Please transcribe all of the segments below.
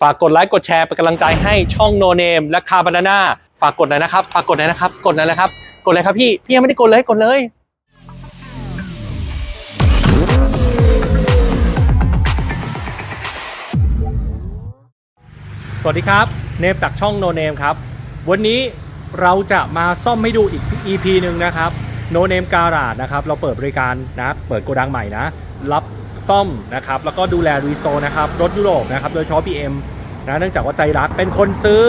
ฝากกดไลค์กดแชร์เป็นกำลังใจให้ช่องโนเนมและคาบานาน่าฝากกดหน่อยนะครับ ฝากกดหน่อยนะครับ กดหน่อยนะครับ กดเลยครับพี่ พี่ยังไม่ได้กดเลยกดเลยสวัสดีครับ เนมจากช่องโนเนมครับ วันนี้เราจะมาซ่อมให้ดูอีก EP หนึ่งนะครับโนเนมการาดนะครับ เราเปิดบริการนะ เปิดโกดังใหม่นะ รับ ซ่อมนะครับแล้วก็ดูแลรีสโตร์นะครับ รถยุโรปนะครับ โดยเฉพาะ BM นะเนื่องจากว่าใจรักเป็นคนซื้อ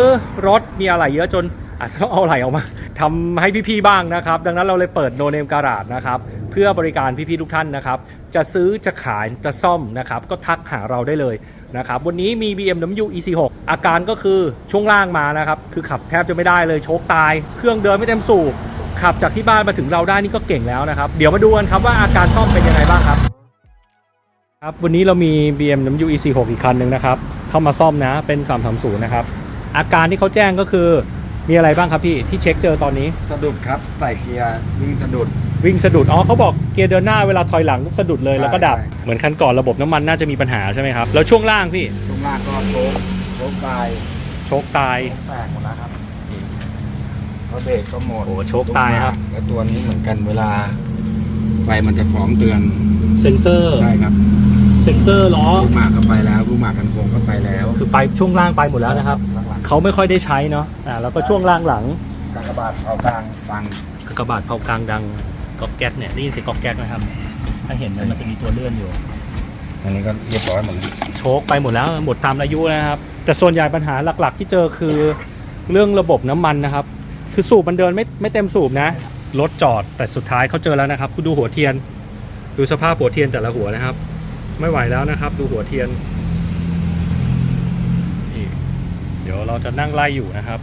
รถมีอะไรเยอะจนอาจจะต้องเอาอะไรออกมาทำให้พี่ๆบ้างนะครับ ดังนั้นเราเลยเปิดโนเนมการาดนะครับเพื่อบริการพี่ๆทุกท่านนะครับ จะซื้อจะขายจะซ่อมนะครับ ก็ทักหาเราได้เลยนะครับวันนี้มี BMW E46 อาการก็คือช่วงล่างมานะครับ คือขับแทบจะไม่ได้เลยโชคตาย เครื่องเดินไม่เต็มสูบขับจากที่บ้านมาถึงเราได้นี่ก็เก่งแล้วนะครับ เดี๋ยวมาดูกันครับว่าอาการซ่อมเป็นยังไงบ้างครับ ครับวันนี้เรามี BMW E46 อีกคันหนึ่งนะครับ เข้ามาซ่อมนะเป็น 330 นะครับ อาการที่เขาแจ้งก็คือมีอะไรบ้างครับพี่ที่เช็คเจอตอนนี้ สะดุดครับ ใส่เกียร์วิ่งสะดุด วิ่งสะดุด อ๋อเขาบอกเกียร์เดินหน้าเวลาถอยหลังปุ๊บสะดุดเลยแล้วก็ดับ ใช่ เหมือนคันก่อนระบบน้ำมันน่าจะมีปัญหาใช่ไหมครับ แล้วช่วงล่างพี่ตรงล่างก็โชกโชกตายโชคตาย แตกหมดแล้วครับรถเบรกก็หมดโอ้โชคตายครับ แล้วตัวนี้เหมือนกันเวลา ไฟมันจะฟ้องเตือน เซนเซอร์ ใช่ครับเซ็นเซอร์ล้อ ลูกหมากก็ไปแล้วลูกหมากกันโค้งก็ไปแล้วคือไปช่วงล่างไปหมดแล้วนะครับ ข้างหลังเขาไม่ค่อยได้ใช้เนาะอ่าแล้วก็ช่วงล่างหลังกากบาทเอากลางฟังกระบาดเผากลางดังก๊อกแก๊กเนี่ยได้ยินเสียงก๊อกแก๊กไหมครับ ถ้าเห็นเนี่ยมันจะมีตัวเลื่อนอยู่ อันนี้ก็เรียบร้อยหมดแล้วโชคไปหมดแล้วหมดตามอายุนะครับ แต่ส่วนใหญ่ปัญหาหลักๆ ที่เจอคือเรื่องระบบน้ำมันนะครับ คือสูบมันเดินไม่ไม่เต็มสูบนะรถจอดแต่สุดท้ายเขาเจอแล้วนะครับคุณดูหัวเทียน ดูสภาพหัวเทียนแต่ละหัวนะครับ ไม่ไหวแล้วนะครับ ดูหัวเทียนนี่เดี๋ยวเราจะนั่งไล่อยู่นะครับ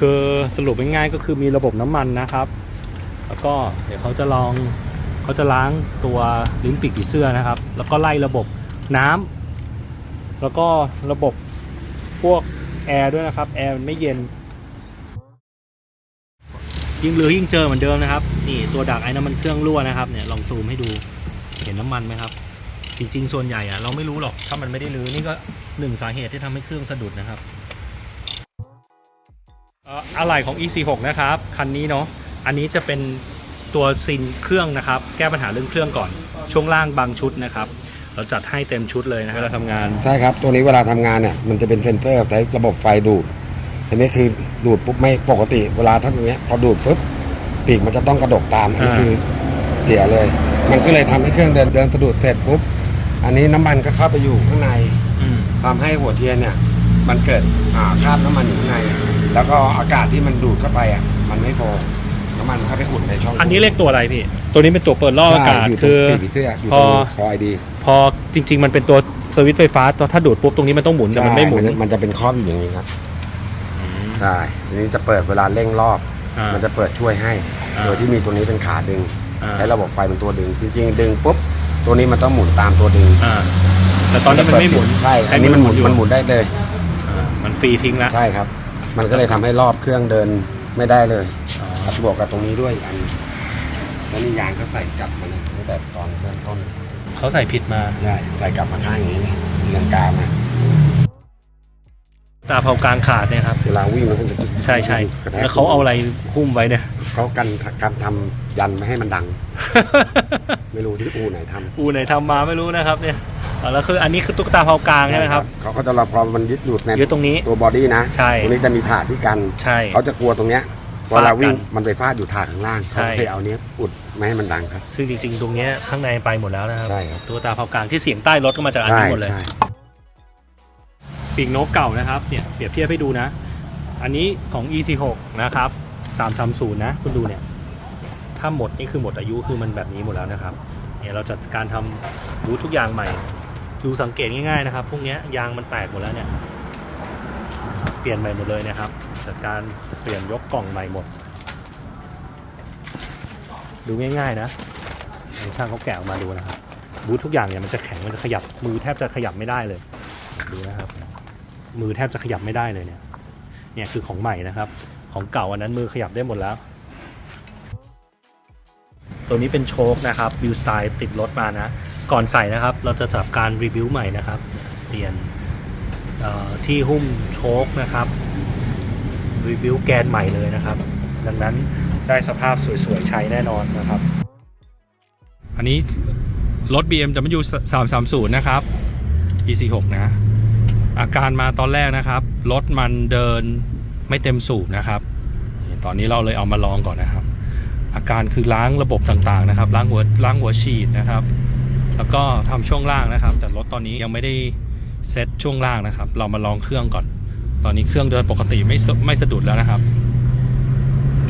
คือสรุปง่ายๆก็คือมีระบบน้ำมันนะครับ แล้วก็เดี๋ยวเขาจะลองเขาจะล้างตัวลิ้นปีกผีเสื้อนะครับ แล้วก็ไล่ระบบน้ำแล้วก็ระบบพวกแอร์ด้วยนะครับแอร์มันไม่เย็นยิ่งเรือยิ่งเจอเหมือนเดิมนะครับ นี่ตัวดักไอ้น้ำมันเครื่องรั่วนะครับเนี่ยลองซูมให้ดูเห็นน้ำมันไหมครับ จริง ๆ ส่วนใหญ่อะเราไม่รู้หรอกถ้ามันไม่ได้รื้อนี่ก็หนึ่งสาเหตุที่ทำให้เครื่องสะดุดนะครับอะไหล่ของ E46 นะครับ คันนี้เนาะอันนี้จะเป็นตัวซินเครื่องนะครับ แก้ปัญหาเรื่องเครื่องก่อน ช่วงล่างบางชุดนะครับ เราจัดให้เต็มชุดเลยนะครับเวลาทำงาน ใช่ครับ ตัวนี้เวลาทำงานเนี่ยมันจะเป็นเซ็นเซอร์ใช้ระบบไฟดูดอันนี้คือดูดปุ๊บไม่ปกติเวลาถ้าอย่างเงี้ยพอดูดปุ๊บปีกมันจะต้องกระดกตามอันนี้คือเสียเลย มันก็เลยทำให้เครื่องเดินเดินสะดุดเสร็จปุ๊บ อันนี้น้ำมันก็เข้าไปอยู่ข้างในอืมทำให้หัวเทียนเนี่ย มันเกิดอ่าคราบน้ำมันอยู่ข้างใน แล้วก็อากาศที่มันดูดเข้าไปอะมันไม่พอน้ำมันเข้าไปอุ่นในช่องอันนี้เรียกตัวอะไรพี่ ตัวนี้เป็นตัวเปิดล่ออากาศใช่อยู่ตรคืงอปีกผีเสื้ออยู่พตรองคอยดีพอจริง ๆ มันเป็นตัวสวิตช์ไฟฟ้าตัวถ้าดูดปุ๊บตรงนี้มันต้องหมุนแต่มันไม่หมุน ใช่มันจะเป็นครอบอยู่อย่างนี้ครับใช่อันนี้จะเปิดเวลาเร่งรอบ อ่ามันจะเปิดช่วยให้ อ่า โดยที่มีตัวนี้เป็นขาดึง อ่า ใช้ระบบไฟเป็นตัวดึง จริงๆ ดึงปุ๊บ ตัวนี้มันต้องหมุนตามตัวดึงอ่าแต่ตอนนี้มันไม่หมุนใช่ อันนี้มันหมุนอยู่มันหมุนได้เลยอ่ามันฟรีทิ้งแล้วใช่ครับ มันก็เลยทำให้รอบเครื่องเดินไม่ได้เลยอ๋ออัดบวกกับตรงนี้ด้วยอีกอันแล้วนี่ยางก็ใส่กลับมาเลยตั้งแต่ตอนเริ่มต้นเขาใส่ผิดมา ใช่ใส่กลับมาข้างอย่างนี้เลยเรียงกามาตาเผากลางขาดเนี่ยครับ เวลาวิ่งมันก็จะใช่ใช่กระทกแล้วเขาเอาอะไรหุ้มไว้เนี่ย เขากันการทำยันไม่ให้มันดัง ไม่รู้ที่อูไหนทำอูไหนทำมาไม่รู้นะครับเนี่ยอ่าแล้วคืออันนี้คือตุ๊กตาเผากลางใช่ไหมครับเขาก็จะรอพอมันยึดหยุดในยึดตรงนี้ตัวบอดี้นะใช่ตรงนี้จะมีถาดที่กันใช่เขาจะกลัวตรงเนี้ยฟาดกันเวลาวิ่งมันไปฟาดอยู่ถาดข้างล่างใช่เขาก็เลยเอาเนี้ยอุดไม่ให้มันดังครับ ซึ่งจริง ๆ ตรงเนี้ยข้างในไปหมดแล้วนะครับใช่ครับตุ๊กตาเผากลางที่เสียงใต้รถก็มาจากอันใช่นี้หมดเลยใช่ปีกนกเก่านะครับเนี่ยเปรียบเทียบให้ดูนะ อันนี้ของ E46 นะครับ330นะคุณดูเนี่ย ถ้าหมดนี่คือหมดอายุคือมันแบบนี้หมดแล้วนะครับเนี่ยเราจัดการทำบูธทุกอย่างใหม่ ดูสังเกตง่ายๆนะครับพวกเนี้ยยางมันแตกหมดแล้วเนี่ยเปลี่ยนใหม่หมดเลยนะครับ จัดการเปลี่ยนยกกล่องใหม่หมด ดูง่ายๆนะช่างเขาแกะออกมาดูนะครับบูธทุกอย่างเนี่ยมันจะแข็งมันจะขยับมือแทบจะขยับไม่ได้เลยดูนะครับ มือแทบจะขยับไม่ได้เลยเนี่ยเนี่ยคือของใหม่นะครับ ของเก่าอันนั้นมือขยับได้หมดแล้ว ตัวนี้เป็นโชคนะครับวิวสไตล์ติดรถมานะ ก่อนใส่นะครับ เราจะจับการรีวิวใหม่นะครับ เปลี่ยนที่หุ้มโชคนะครับรีวิวแกนใหม่เลยนะครับ ดังนั้นได้สภาพสวยๆใช้แน่นอนนะครับ อันนี้รถ BMW 330 นะครับ E46 นะ อาการมาตอนแรกนะครับ รถมันเดินไม่เต็มสูบนะครับ ตอนนี้เราเลยเอามาลองก่อนนะครับ อาการคือล้างระบบต่างๆนะครับ ล้างหัวล้างหัวฉีดนะครับ แล้วก็ทำช่วงล่างนะครับ แต่รถตอนนี้ยังไม่ได้เซ็ตช่วงล่างนะครับ เรามาลองเครื่องก่อน ตอนนี้เครื่องเดินปกติไม่ไม่สะดุดแล้วนะครับ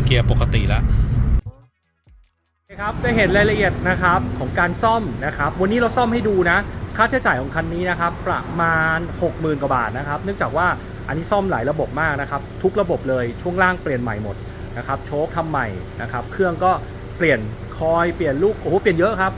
เกียร์ปกติแล้วครับได้เห็นรายละเอียดนะครับของการซ่อมนะครับ วันนี้เราซ่อมให้ดูนะ ค่าใช้จ่ายของคันนี้นะครับ ประมาณ 60,000กว่าบาทนะครับ เนื่องจากว่าอันนี้ซ่อมหลายระบบมากนะครับ ทุกระบบเลยช่วงล่างเปลี่ยนใหม่หมด นะครับโชคทำใหม่นะครับเครื่องก็เปลี่ยนคอยเปลี่ยนลูกโอ้โหเปลี่ยนเยอะครับ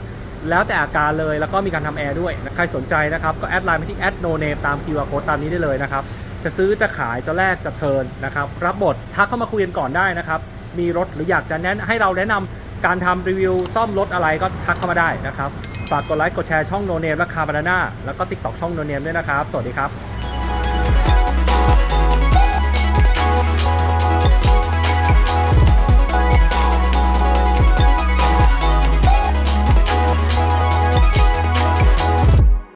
แล้วแต่อาการเลยแล้วก็มีการทำแอร์ด้วย ใครสนใจนะครับก็แอดไลน์ไปที่แอดโนเนมตาม QR code ตามนี้ได้เลยนะครับจะซื้อจะขายจะแลกจะเทินนะครับรับบททักเข้ามาคุยกันก่อนได้นะครับมีรถหรืออยากจะแนะให้เราแนะนำการทำรีวิวซ่อมรถอะไรก็ทักเข้ามาได้นะครับฝากกดไลค์กดแชร์ช่องโนเนมและคาบานาน่าแล้วก็ติ๊กต็อกช่องโนเนมด้วยนะครับ สวัสดีครับ